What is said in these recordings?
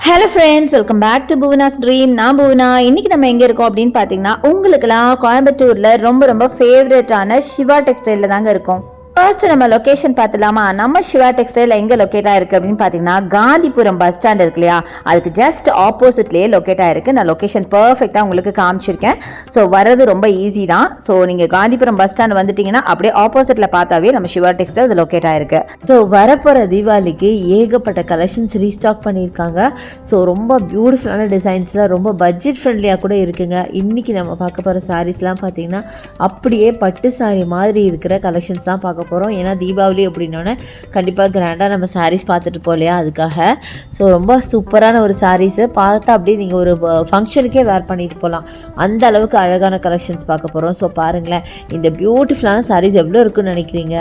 Hello friends welcome back to Bhuvana's dream நான் புவனா இன்னைக்கு நம்ம எங்கே இருக்கோம் அப்படின்னு பார்த்தீங்கன்னா உங்களுக்குலாம் கோயம்புத்தூரில் ரொம்ப ரொம்ப ஃபேவரட்டான சிவா டெக்ஸ்டைலில் தாங்க இருக்கும். ஃபர்ஸ்ட் நம்ம லொகேஷன் பார்த்துலாமா நம்ம சிவா டெக்ஸ்டைல் எங்கே லொக்கேட் ஆயிருக்கு அப்படின்னு பார்த்தீங்கன்னா காந்திபுரம் பஸ் ஸ்டாண்ட் இருக்கு இல்லையா? அதுக்கு ஜஸ்ட் ஆப்போசிட்லேயே லொக்கேட் ஆயிருக்கு. நான் லொகேஷன் பர்ஃபெக்டாக உங்களுக்கு காமிச்சிருக்கேன். ஸோ வர்றது ரொம்ப ஈஸி தான். ஸோ நீங்கள் காந்திபுரம் பஸ் ஸ்டாண்ட் வந்துட்டீங்கன்னா அப்படியே ஆப்போசிட்டில் பார்த்தாவே நம்ம சிவா டெக்ஸ்டைல் அது லொக்கேட் ஆயிருக்கு. ஸோ வரப்போகிற தீபாவளிக்கு ஏகப்பட்ட கலெக்ஷன்ஸ் ரீஸ்டாக் பண்ணியிருக்காங்க. ஸோ ரொம்ப பியூட்டிஃபுல்லான டிசைன்ஸில் ரொம்ப பட்ஜெட் ஃப்ரெண்ட்லியாக கூட இருக்குங்க. இன்றைக்கி நம்ம பார்க்க போகிற சாரீஸ்லாம் பார்த்தீங்கன்னா அப்படியே பட்டு சாரி மாதிரி இருக்கிற கலெக்ஷன்ஸ் தான் பார்க்க போகிறோம் ஏன்னா தீபாவளி அப்படின்னோடனே கண்டிப்பாக கிராண்டாக நம்ம சாரீஸ் பார்த்துட்டு போகலையா? அதுக்காக. ஸோ ரொம்ப சூப்பரான ஒரு சாரீஸு பார்த்தா அப்படியே நீங்கள் ஒரு ஃபங்க்ஷனுக்கே வேர் பண்ணிட்டு போகலாம். அந்த அளவுக்கு அழகான கலெக்ஷன்ஸ் பார்க்க போகிறோம் ஸோ பாருங்களேன். இந்த பியூட்டிஃபுல்லான சாரீஸ் எவ்வளோ இருக்குன்னு நினைக்கிறீங்க?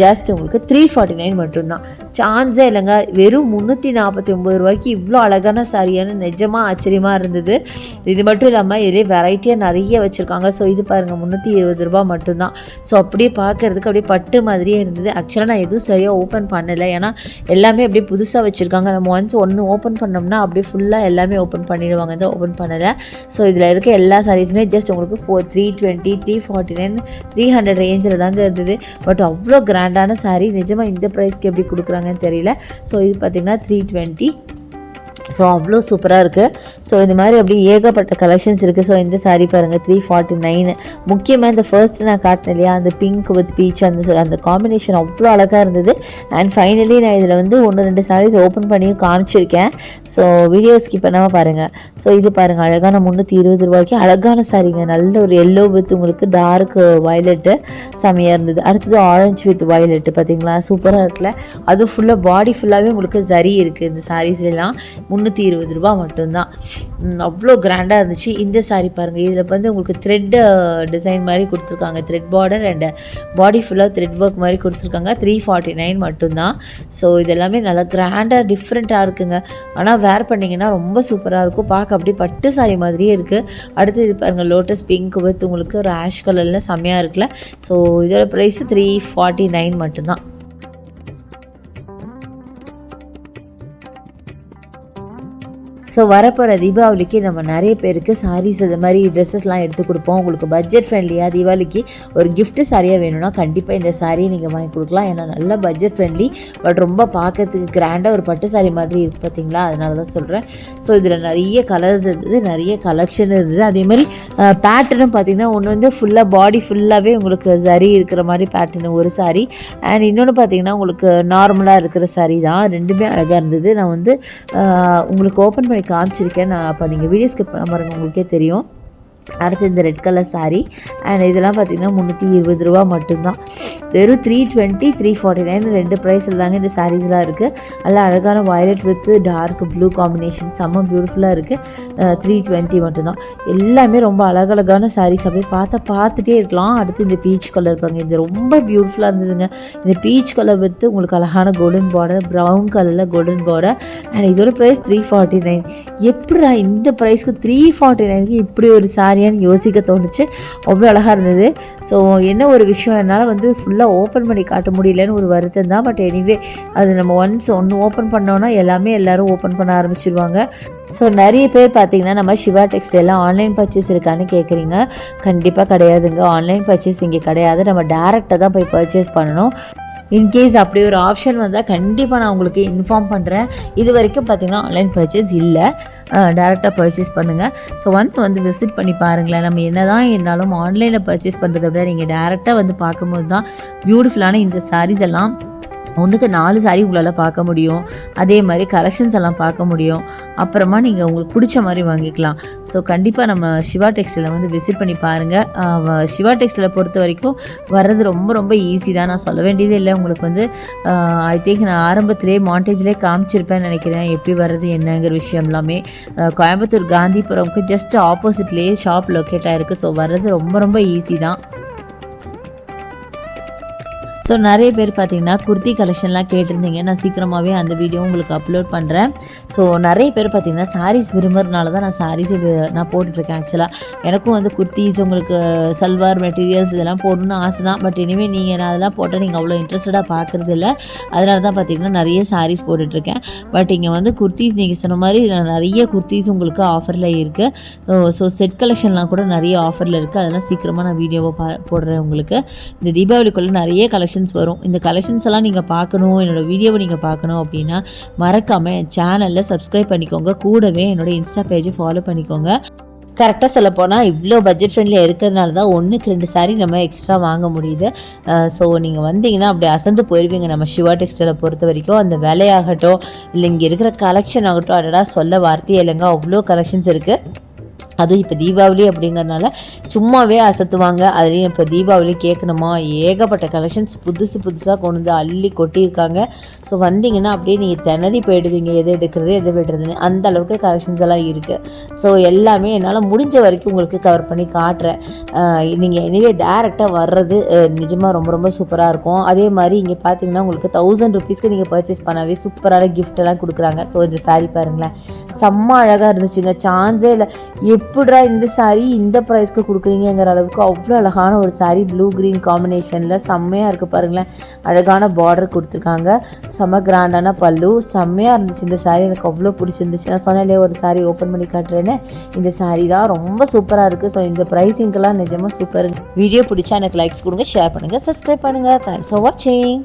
ஜஸ்ட் உங்களுக்கு த்ரீ ஃபார்ட்டி நைன் மட்டும்தான். சான்ஸே இல்லைங்க. வெறும் முந்நூற்றி நாற்பத்தி ஒம்பது ரூபாய்க்கு இவ்வளோ அழகான சாரியான்னு நிஜமாக ஆச்சரியமாக இருந்தது. இது மட்டும் இல்லாமல் இதே வெரைட்டியாக நிறைய வச்சுருக்காங்க. ஸோ இது பாருங்கள் முந்நூற்றி இருபது ரூபா மட்டும்தான். ஸோ அப்படியே பார்க்கறதுக்கு அப்படியே பட்டு மாதிரியே இருந்தது. ஆக்சுவலாக நான் எதுவும் சரியாக ஓப்பன் பண்ணலை. ஏன்னா எல்லாமே அப்படியே புதுசாக வச்சுருக்காங்க. நம்ம ஒன்ஸ் ஒன்று ஓப்பன் பண்ணோம்னா அப்படியே ஃபுல்லாக எல்லாமே ஓப்பன் பண்ணிடுவாங்க. தான் ஓப்பன் பண்ணலை. ஸோ இதில் இருக்க எல்லா சாரீஸுமே ஜஸ்ட் உங்களுக்கு four three twenty three forty nine three hundred ரேஞ்சில் தாங்க இருந்தது. பட் அவ்வளோ கிராண்டான சாரீ நிஜமாக இந்த ப்ரைஸ்க்கு எப்படி கொடுக்குறாங்கன்னு தெரியல. ஸோ இது பார்த்திங்கன்னா த்ரீ டுவெண்ட்டி ஸோ அவ்வளோ சூப்பராக இருக்குது ஸோ இந்த மாதிரி அப்படியே ஏகப்பட்ட கலெக்ஷன்ஸ் இருக்குது ஸோ இந்த சாரீ பாருங்கள் த்ரீ ஃபார்ட்டி நைனு முக்கியமாக இந்த ஃபர்ஸ்ட் நான் காட்டினேன் இல்லையா அந்த பிங்க் வித் பீச் அந்த அந்த காம்பினேஷன் அவ்வளோ அழகாக இருந்தது. அண்ட் ஃபைனலி நான் இதில் வந்து ஒன்று ரெண்டு சாரீஸ் ஓப்பன் பண்ணியும் காமிச்சிருக்கேன். ஸோ வீடியோ ஸ்கிப் பண்ணாமல் பாருங்கள் ஸோ இது பாருங்கள் அழகான முந்நூற்றி இருபது ரூபாய்க்கு அழகான சாரீங்க நல்ல ஒரு எல்லோ வித் உங்களுக்கு டார்க் வயலட்டு செமையாக இருந்தது. அடுத்தது ஆரஞ்சு வித் வயலட்டு பார்த்தீங்களா சூப்பராக இருக்குல்ல. அது ஃபுல்லாக பாடி ஃபுல்லாகவே உங்களுக்கு சரி இருக்குது இந்த சாரீஸ்லாம் முந்நூற்றி இருபது ரூபா மட்டும்தான். அவ்வளோ கிராண்டாக இருந்துச்சு. இந்த சாரீ பாருங்கள் இதில் வந்து உங்களுக்கு த்ரெட் டிசைன் மாதிரி கொடுத்துருக்காங்க. த்ரெட் பார்டர் அண்ட் பாடி ஃபுல்லாக த்ரெட் ஒர்க் மாதிரி கொடுத்துருக்காங்க. த்ரீ ஃபார்ட்டி நைன் மட்டும்தான். ஸோ இதெல்லாமே நல்லா கிராண்டாக டிஃப்ரெண்ட்டாக இருக்குங்க. ஆனால் வேர் பண்ணிங்கன்னா ரொம்ப சூப்பராக இருக்கும். பார்க்க அப்படியே பட்டு சாரி மாதிரியே இருக்குது அடுத்து இது பாருங்கள் லோட்டஸ் பிங்க் வித் உங்களுக்கு ஒரு ஆஷ் கலரில் செம்மையாக இருக்குல்ல. ஸோ இதோட ப்ரைஸ் த்ரீ ஃபார்ட்டி நைன் மட்டும்தான். ஸோ வரப்போகிற தீபாவளிக்கு நம்ம நிறைய பேருக்கு சாரீஸ் இது மாதிரி ட்ரெஸ்ஸஸ்லாம் எடுத்து கொடுப்போம். உங்களுக்கு பட்ஜெட் ஃப்ரெண்ட்லியாக தீபாவளிக்கு ஒரு கிஃப்ட்டு சாரியாக வேணும்னா கண்டிப்பாக இந்த சாரியை நீங்கள் வாங்கி கொடுக்கலாம். ஏன்னா நல்ல பட்ஜெட் ஃப்ரெண்ட்லி பட் ரொம்ப பார்க்கறதுக்கு கிராண்டாக ஒரு பட்டு சாரி மாதிரி இருக்குது பார்த்தீங்களா அதனால தான் சொல்கிறேன் ஸோ இதில் நிறைய கலர்ஸ் இருந்தது நிறைய கலெக்ஷன் இருந்தது. அதே மாதிரி பேட்டர்னும் பார்த்தீங்கன்னா ஒன்று வந்து ஃபுல்லாக பாடி ஃபுல்லாகவே உங்களுக்கு சரி இருக்கிற மாதிரி பேட்டர்னு ஒரு சாரி அண்ட் இன்னொன்று பார்த்தீங்கன்னா உங்களுக்கு நார்மலாக இருக்கிற சாரி தான். ரெண்டுமே அழகாக இருந்தது. நான் வந்து உங்களுக்கு ஓப்பன் பண்ணி காமிச்சிருக்கேன். நான் அப்போ நீங்கள் வீடியோ ஸ்கிப் பண்ண பாருங்கள் உங்களுக்கே தெரியும். அடுத்து இந்த ரெட் கலர் சாரீ அண்ட் இதெல்லாம் பார்த்தீங்கன்னா முந்நூற்றி இருபது ரூபா மட்டும்தான். வெறும் three twenty three forty nine ரெண்டு ப்ரைஸில் தாங்க இந்த சாரீஸ்லாம் இருக்குது நல்லா அழகான violet with dark blue combination செம்ம பியூட்டிஃபுல்லாக இருக்குது த்ரீ டுவெண்ட்டி மட்டும்தான். எல்லாமே ரொம்ப அழகழகான சாரீஸ் அப்படியே பார்த்தா பார்த்துட்டே இருக்கலாம். அடுத்து இந்த பீச் கலர் இருப்பாங்க இது ரொம்ப பியூட்டிஃபுல்லாக இருந்ததுங்க. இந்த பீச் கலர் வித்து உங்களுக்கு அழகான கோல்டன் பார்டர் ப்ரௌன் கலரில் கோல்டன் பார்டர் அண்ட் இதோட ப்ரைஸ் த்ரீ ஃபார்ட்டி நைன் எப்படா இந்த ப்ரைஸ்க்கு த்ரீ ஃபார்ட்டி நைனுக்கு இப்படி ஒரு சாரியான்னு யோசிக்க தோணுச்சு. அவ்வளோ அழகாக இருந்தது. ஸோ என்ன ஒரு விஷயம் என்னால் வந்து ஃபுல்லாக ஓப்பன் பண்ணி காட்ட முடியலன்னு ஒரு வருத்தம் தான். பட் எனிவே அது நம்ம ஒன்ஸ் ஒன்று ஓப்பன் பண்ணோன்னா எல்லாமே எல்லோரும் ஓப்பன் பண்ண ஆரம்பிச்சிருவாங்க. ஸோ நிறைய பேர் பார்த்தீங்கன்னா நம்ம சிவா டெக்ஸ்டைலாம் ஆன்லைன் பர்ச்சேஸ் இருக்கான்னு கேட்குறீங்க கண்டிப்பாக கிடையாதுங்க. ஆன்லைன் பர்ச்சேஸ் இங்கே கிடையாது. நம்ம டேரெக்டாக தான் போய் பர்ச்சேஸ் பண்ணணும். இன்கேஸ் அப்படி ஒரு ஆப்ஷன் வந்தால் கண்டிப்பாக நான் உங்களுக்கு இன்ஃபார்ம் பண்ணுறேன் இது வரைக்கும் பார்த்தீங்கன்னா ஆன்லைன் பர்ச்சேஸ் இல்லை. டேரெக்டாக பர்ச்சேஸ் பண்ணுங்கள் ஸோ ஒன்ஸ் வந்து விசிட் பண்ணி பாருங்களேன். நம்ம என்ன தான் இருந்தாலும் ஆன்லைனில் பர்ச்சேஸ் பண்ணுறத விட நீங்கள் டேரெக்டாக வந்து பார்க்கும்போது தான் பியூட்டிஃபுல்லான இந்த சாரீஸ் எல்லாம் ஒன்றுக்கு நாலு சாரி உங்களால் பார்க்க முடியும். அதே மாதிரி கலெக்ஷன்ஸ் எல்லாம் பார்க்க முடியும். அப்புறமா நீங்கள் உங்களுக்கு பிடிச்ச மாதிரி வாங்கிக்கலாம். ஸோ கண்டிப்பாக நம்ம சிவா டெக்ஸ்டைலை வந்து விசிட் பண்ணி பாருங்கள் சிவா டெக்ஸ்டைலை பொறுத்த வரைக்கும் வர்றது ரொம்ப ரொம்ப ஈஸி தான். நான் சொல்ல வேண்டியதே இல்லை. உங்களுக்கு வந்து ஐ திங்க் நான் ஆரம்பத்திலே மாண்டேஜ்லேயே காமிச்சிருப்பேன்னு நினைக்கிறேன். எப்படி வர்றது என்னங்கிற விஷயம் எல்லாமே. கோயம்புத்தூர் காந்திபுரம்க்கு ஜஸ்ட் ஆப்போசிட்லேயே ஷாப் லொக்கேட் ஆகிருக்கு ஸோ வர்றது ரொம்ப ரொம்ப ஈஸி தான். ஸோ நிறைய பேர் பார்த்தீங்கன்னா குர்த்தி கலெக்ஷன்லாம் கேட்டிருந்தீங்க. நான் சீக்கிரமாகவே அந்த வீடியோ உங்களுக்கு அப்லோட் பண்ணுறேன் ஸோ நிறைய பேர் பார்த்தீங்கன்னா சாரீஸ் விரும்புறதுனால தான் நான் சாரீஸ் இது நான் போட்டுட்ருக்கேன் ஆக்சுவலாக எனக்கும் வந்து குர்த்திஸ் உங்களுக்கு சல்வார் மெட்டீரியல்ஸ் இதெல்லாம் போடணும்னு ஆசை தான். பட் இனிமேல் நீங்கள் நான் அதெல்லாம் போட்டால் நீங்கள் அவ்வளோ இன்ட்ரெஸ்டடாக பார்க்குறது இல்லை. அதனால தான் பார்த்தீங்கன்னா நிறைய சாரீஸ் போட்டுட்ருக்கேன். பட் இங்கே வந்து குர்த்திஸ் நீங்கள் சொன்ன மாதிரி நான் நிறைய குர்த்திஸ் உங்களுக்கு ஆஃபரில் இருக்குது ஸோ செட் கலெக்ஷன்லாம் கூட நிறைய ஆஃபரில் இருக்குது அதெல்லாம் சீக்கிரமாக நான் வீடியோவை பா போடுறேன் உங்களுக்கு. இந்த தீபாவளிக்குள்ளே நிறைய கலெக்ஷன்ஸ் வரும். இந்த கலெக்ஷன்ஸ் எல்லாம் நீங்கள் பார்க்கணும் என்னோடய வீடியோவை நீங்கள் பார்க்கணும் அப்படின்னா மறக்காமல் சேனலில் சேனலை சப்ஸ்கிரைப் பண்ணிக்கோங்க. கூடவே என்னோட இன்ஸ்டா பேஜை ஃபாலோ பண்ணிக்கோங்க. கரெக்டாக சொல்ல போனால் இவ்வளோ பட்ஜெட் ஃப்ரெண்ட்லியாக இருக்கிறதுனால தான் ஒன்றுக்கு ரெண்டு சாரி நம்ம எக்ஸ்ட்ரா வாங்க முடியுது. ஸோ நீங்கள் வந்தீங்கன்னா அப்படி அசந்து போயிடுவீங்க நம்ம சிவா டெக்ஸ்டைலை பொறுத்த வரைக்கும் அந்த விலையாகட்டும் இல்லை இங்கே இருக்கிற கலெக்ஷன் ஆகட்டும் அடடா சொல்ல வார்த்தையே இல்லைங்க. அவ்வளோ கலெக்ஷன்ஸ் இருக்குது அதுவும் இப்போ தீபாவளி அப்படிங்கிறனால சும்மாவே அசத்துவாங்க. அதுலேயும் இப்போ தீபாவளி கேட்கணுமா ஏகப்பட்ட கலெக்ஷன்ஸ் புதுசு புதுசாக கொண்டு வந்து அள்ளி கொட்டியிருக்காங்க. ஸோ வந்தீங்கன்னா அப்படியே நீங்கள் திணறி போயிடுவீங்க. எது எடுக்கிறது எது விடுறதுன்னு. அந்த அளவுக்கு கலெக்ஷன்ஸ் எல்லாம் இருக்குது ஸோ எல்லாமே என்னால் முடிஞ்ச வரைக்கும் உங்களுக்கு கவர் பண்ணி காட்டுறேன். நீங்கள் எனவே டேரெக்டாக வர்றது நிஜமாக ரொம்ப ரொம்ப சூப்பராக இருக்கும். அதே மாதிரி இங்கே பார்த்தீங்கன்னா உங்களுக்கு தௌசண்ட் ருபீஸ்க்கு நீங்கள் பர்ச்சேஸ் பண்ணாவே சூப்பரான கிஃப்ட் எல்லாம் கொடுக்குறாங்க. ஸோ இந்த saree பாருங்களேன். செம்ம அழகாக இருந்துச்சுங்க. சான்ஸே இல்லை. எப்படா இந்த saree இந்த ப்ரைஸ்க்கு கொடுக்குறீங்கிற அளவுக்கு அவ்வளோ அழகான ஒரு saree ப்ளூ க்ரீன் காம்பினேஷனில் செம்மையாக இருக்குது பாருங்களேன். அழகான பார்டர் கொடுத்துருக்காங்க. செம்ம கிராண்டான பல்லு. செம்மையாக இருந்துச்சு இந்த சாரீ எனக்கு அவ்வளோ பிடிச்சிருந்துச்சு. நான் சொன்னாலே ஒரு saree ஓப்பன் பண்ணி காட்டுறேன்னு. இந்த saree தான் ரொம்ப சூப்பராக இருக்குது ஸோ இந்த ப்ரைஸிங்கெல்லாம் நிஜமாக சூப்பர் வீடியோ பிடிச்சா எனக்கு லைக்ஸ் கொடுங்க ஷேர் பண்ணுங்கள் சப்ஸ்கிரைப் பண்ணுங்கள் தேங்க்ஸ் ஃபார் வாட்சிங்